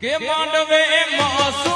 કે માંડવે માસુની